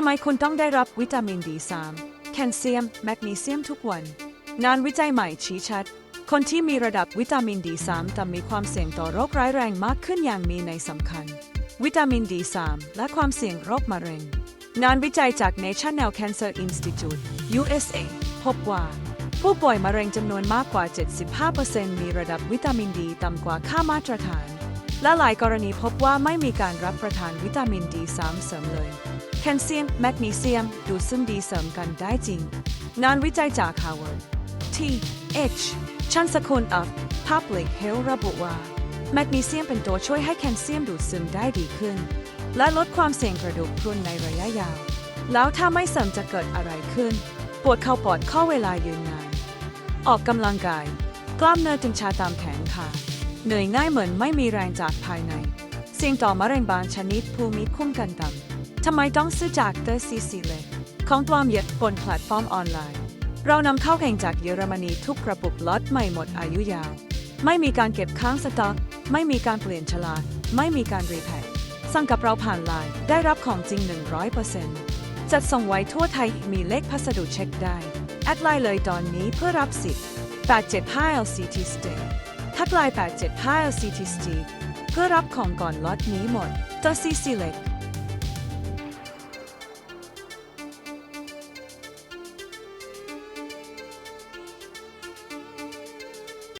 ทำไมคุณต้องได้รับวิตามิน D3 แคลเซียม แมกนีเซียมทุกวัน งานวิจัยใหม่ชี้ชัด คนที่มีระดับวิตามิน D3 ต่ำมีความเสี่ยงต่อโรคร้ายแรงมากขึ้นอย่างมีในสำคัญ วิตามิน D3 และความเสี่ยงโรคมะเร็ง งานวิจัยจาก National Cancer Institute USA พบว่า ผู้ป่วยมะเร็งจำนวนมากกว่า 75%มีระดับวิตามินดีต่ำกว่าค่ามาตรฐาน และหลายกรณีพบว่าไม่มีการรับประทานวิตามินดีซ้ำเสริมเลย แคลเซียม แมกนีเซียม ดูดซึมดีเสริมกันได้จริง งานวิจัยจาก Harvard T H ชันสกุล of Public Health ระบุว่า แมกนีเซียมเป็นตัวช่วยให้แคลเซียมดูดซึมได้ดีขึ้น และลดความเสี่ยงกระดูกพรุนในระยะยาว แล้วถ้าไม่เสริมจะเกิดอะไรขึ้น ปวดเข่าปอดข้อเวลายืนนาน ออกกำลังกาย กล้ามเนื้อตึงชาตามแขนขา เหนื่อยง่ายเหมือนไม่มีแรงจากภายในสี่งต่อมะเร็งบางชนิดภูมิคุ้มกันต่ำทำไมต้องซื้อจากเตอร์ซีซีเล็กของปลอมเย็ดบนแพลตฟอร์มออนไลน์ เรานำเข้าแข่งจากเยอรมนีทุกกระปุกล็อตใหม่หมดอายุยาว ไม่มีการเก็บค้างสต็อก ไม่มีการเปลี่ยนฉลากไม่มีการรีแพ็คสั่งกับเราผ่านไลน์ได้รับของจริง 100%จัดส่งไว้ทั่วไทยมีเลขพัสดุเช็คได้ แอดไลน์เลยตอนนี้เพื่อรับสิทธิ์875 LCT Stay ทักไลน์875 LCT Stay เพื่อรับของก่อนล็อตนี้หมด ตัวซีซีเล็ก